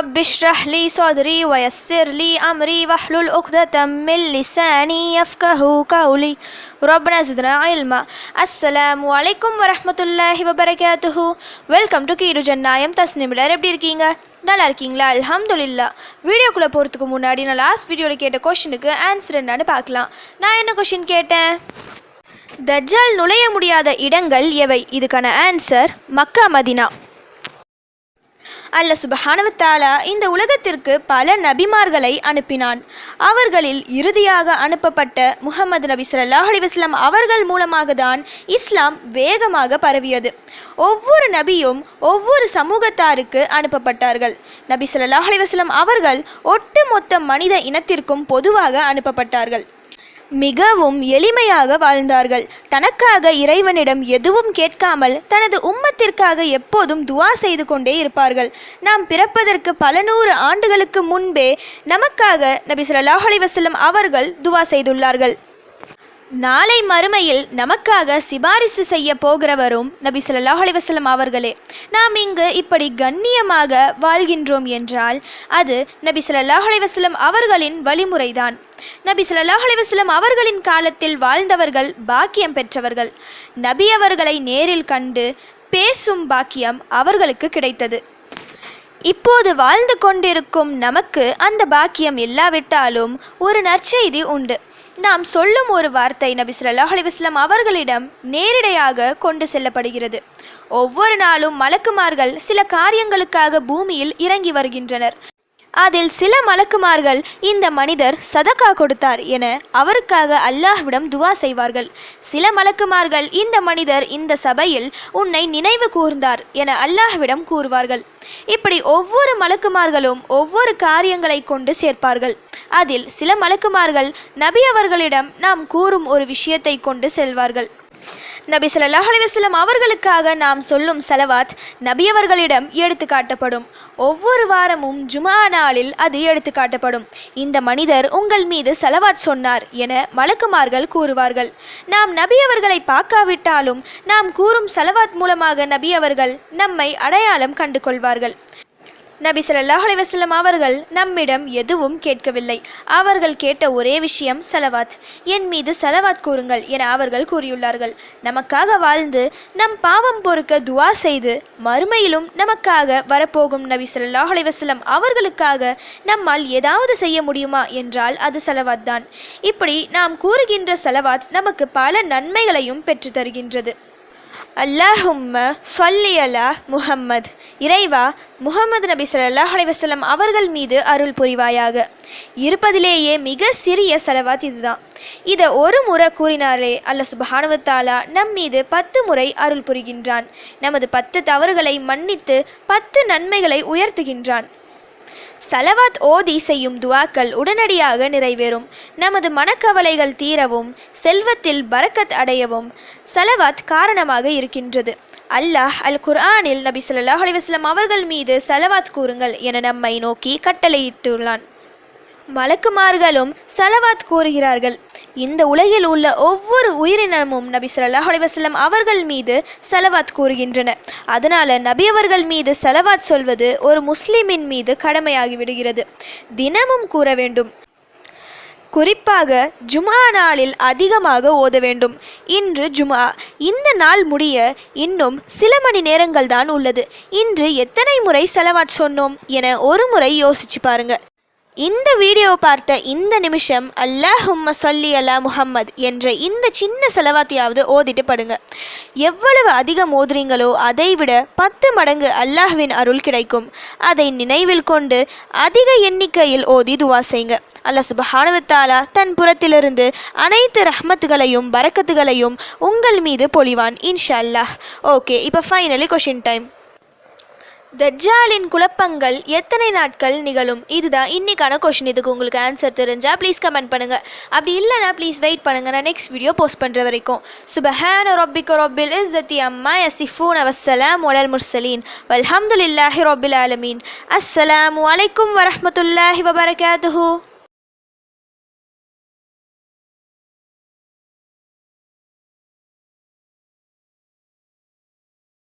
رب اشرح لي صدري ويسر لي أمري واحلل عقدة من لساني يفقه قولي ربنا زدنا علما السلام عليكم ورحمة الله وبركاته welcome to கீடு ஜன்னாயம் தஸ்னிமிலர் எப்படி இருக்கீங்க நல்லா இருக்கீங்களா அல்ஹம்துலில்லா வீடியோக்குள்ளே போகிறதுக்கு முன்னாடி நான் லாஸ்ட் வீடியோவில் கேட்ட கொஷினுக்கு ஆன்சர் என்னன்னு பார்க்கலாம் நான் என்ன கொஷின் கேட்டேன் தஜ்ஜால் நுழைய முடியாத இடங்கள் எவை இதுக்கான ஆன்சர் மக்கா மதினா அல்ல சுபஹானவத்தாலா இந்த உலகத்திற்கு பல நபிமார்களை அனுப்பினான். அவர்களில் இறுதியாக அனுப்பப்பட்ட முகமது நபி சல்லாஹ் அலைஹி அவர்கள் மூலமாக தான் இஸ்லாம் வேகமாக பரவியது. ஒவ்வொரு நபியும் ஒவ்வொரு சமூகத்தாருக்கு அனுப்பப்பட்டார்கள். நபி சல்லாஹ் அலைஹி அவர்கள் ஒட்டுமொத்த மனித இனத்திற்கும் பொதுவாக அனுப்பப்பட்டார்கள். மிகவும் எளிமையாக வாழ்ந்தார்கள். தனக்காக இறைவனிடம் எதுவும் கேட்காமல் தனது உம்மத்திற்காக எப்போதும் துவா செய்து கொண்டே இருப்பார்கள். நாம் பிறப்பதற்கு பல நூறு ஆண்டுகளுக்கு முன்பே நமக்காக நபி சொல்லாஹ் அலி வசல்லம் அவர்கள் துவா செய்துள்ளார்கள். நாளை மறுமையில் நமக்காக சிபாரிசு செய்ய போகிறவரும் நபி சொல்லாஹ் அலிவசலம் அவர்களே நாம் இங்கு இப்படி கண்ணியமாக வாழ்கின்றோம் என்றால் அது நபி சொல்லாஹ் அலிவசலம் அவர்களின் வழிமுறைதான். நபி சொல்லாஹ் அலிவசலம் அவர்களின் காலத்தில் வாழ்ந்தவர்கள் பாக்கியம் பெற்றவர்கள். நபி அவர்களை நேரில் கண்டு பேசும் பாக்கியம் அவர்களுக்கு கிடைத்தது. இப்போது வாழ்ந்து கொண்டிருக்கும் நமக்கு அந்த பாக்கியம் இல்லாவிட்டாலும் ஒரு நற்செய்தி உண்டு. நாம் சொல்லும் ஒரு வார்த்தை நபி ஸல்லல்லாஹு அலைஹி அவர்களிடம் நேரிடையாக கொண்டு செல்லப்படுகிறது. ஒவ்வொரு நாளும் மலக்குமார்கள் சில காரியங்களுக்காக பூமியில் இறங்கி வருகின்றனர். அதில் சில மலக்குமார்கள் இந்த மனிதர் சதக்கா கொடுத்தார் என அவருக்காக அல்லாஹ்விடம் துவா செய்வார்கள். சில மலக்குமார்கள் இந்த மனிதர் இந்த சபையில் உன்னை நினைவு கூர்ந்தார் என அல்லாஹ்விடம் கூறுவார்கள். இப்படி ஒவ்வொரு மலக்குமார்களும் ஒவ்வொரு காரியங்களை கொண்டு சேர்ப்பார்கள். அதில் சில மலக்குமார்கள் நபி அவர்களிடம் நாம் கூறும் ஒரு விஷயத்தை கொண்டு செல்வார்கள். நபி சொல்லாஹ் அலிவசலம் அவர்களுக்காக நாம் சொல்லும் செலவாத் நபி அவர்களிடம் எடுத்து காட்டப்படும். ஒவ்வொரு வாரமும் ஜுமா நாளில் அது எடுத்து காட்டப்படும். இந்த மனிதர் உங்கள் மீது செலவாத் சொன்னார் என மலக்குமார்கள் கூறுவார்கள். நாம் நபி அவர்களை பார்க்காவிட்டாலும் நாம் கூறும் செலவாத் மூலமாக நபி அவர்கள் நம்மை அடையாளம் கண்டு கொள்வார்கள் நபி ஸல்லல்லாஹு அலைஹி அவர்கள் நம்மிடம் எதுவும் கேட்கவில்லை. அவர்கள் கேட்ட ஒரே விஷயம் செலவாத். என் மீது செலவாத் கூறுங்கள் என அவர்கள் கூறியுள்ளார்கள். நமக்காக வாழ்ந்து நம் பாவம் பொறுக்க துவா செய்து மறுமையிலும் நமக்காக வரப்போகும் நபி ஸல்லல்லாஹு அலைஹி அவர்களுக்காக நம்மால் ஏதாவது செய்ய முடியுமா என்றால் அது செலவாத் தான். இப்படி நாம் கூறுகின்ற செலவாத் நமக்கு பல நன்மைகளையும் பெற்று தருகின்றது. அல்லாஹும்ம சொல்லி அலா முஹம்மத். இறைவா முகமது நபி ஸல்லல்லாஹு அலைஹி அவர்கள் மீது அருள் புரிவாயாக. இருப்பதிலேயே மிக சிறிய செலவாத் இதுதான். இதை ஒரு முறை கூறினாலே அல்ல சுபஹானுவத்தாலா நம் மீது பத்து முறை அருள் புரிகின்றான். நமது பத்து தவறுகளை மன்னித்து பத்து நன்மைகளை உயர்த்துகின்றான். சலவாத் ஓதி செய்யும் துவாக்கள் உடனடியாக நிறைவேறும். நமது மனக்கவலைகள் தீரவும் செல்வத்தில் பரக்கத் அடையவும் சலவாத் காரணமாக இருக்கின்றது. அல்லாஹ் அல் குர்ஆனில் நபி சொல்லாஹ் அலைஹி அவர்கள் மீது சலவாத் கூறுங்கள் என நம்மை நோக்கி கட்டளையிட்டுள்ளான். மலக்குமார்களும் சலவாத் கூறுகிறார்கள். இந்த உலகில் உள்ள ஒவ்வொரு உயிரினமும் நபி சொல்லாஹ் அலைஹி அவர்கள் மீது செலவாத் கூறுகின்றன. அதனால் நபி அவர்கள் மீது செலவாத் சொல்வது ஒரு முஸ்லிமின் மீது கடமையாகிவிடுகிறது தினமும் கூற வேண்டும். குறிப்பாக ஜுமா நாளில் அதிகமாக ஓத வேண்டும். இன்று ஜுமா இந்த நாள் முடிய இன்னும் சில மணி நேரங்கள் தான் உள்ளது. இன்று எத்தனை முறை செலவாட் சொன்னோம் என ஒரு முறை யோசிச்சு பாருங்கள் இந்த வீடியோ பார்த்த இந்த நிமிஷம் அல்லாஹும்ம சொல்லி அலா முஹம்மத் என்ற இந்த சின்ன செலவாத்தையாவது ஓதிட்டு படுங்க. எவ்வளவு அதிகம் ஓதுறீங்களோ அதை விட பத்து மடங்கு அல்லாஹ்வின் அருள் கிடைக்கும். அதை நினைவில் கொண்டு அதிக எண்ணிக்கையில் ஓதி துவா செய்யுங்க அல்லாஹ் சுபஹானுவத்தாலா தன் புறத்திலிருந்து அனைத்து ரஹ்மத்துகளையும் பறக்கத்துகளையும் உங்கள் மீது பொழிவான் இன்ஷா அல்லாஹ். ஓகே இப்போ ஃபைனலி கொஷின் டைம் தஜ்ஜாலின் குழப்பங்கள் எத்தனை நாட்கள் நிகழும்? இதுதான் இன்னைக்கான கொஷின் இதுக்கு உங்களுக்கு ஆன்சர் தெரிஞ்சால் ப்ளீஸ் கமெண்ட் பண்ணுங்க. அப்படி இல்லைனா ப்ளீஸ் வெயிட் பண்ணுங்க. நான் நெக்ஸ்ட் வீடியோ போஸ்ட் பண்ணுற வரைக்கும். சுபஹான ரொபிக் ரொபில் இஸ்ஸத்தி அம்மா யசிஃபூன் அவசலாம் ஒலல் முர்சலீன் வல்ஹம்துலில்லாஹி ரொபில் ஆலமீன். அஸ்ஸலாமு அலைக்கும் வரஹ்மத்துல்லாஹி வபரகாத்துஹூ.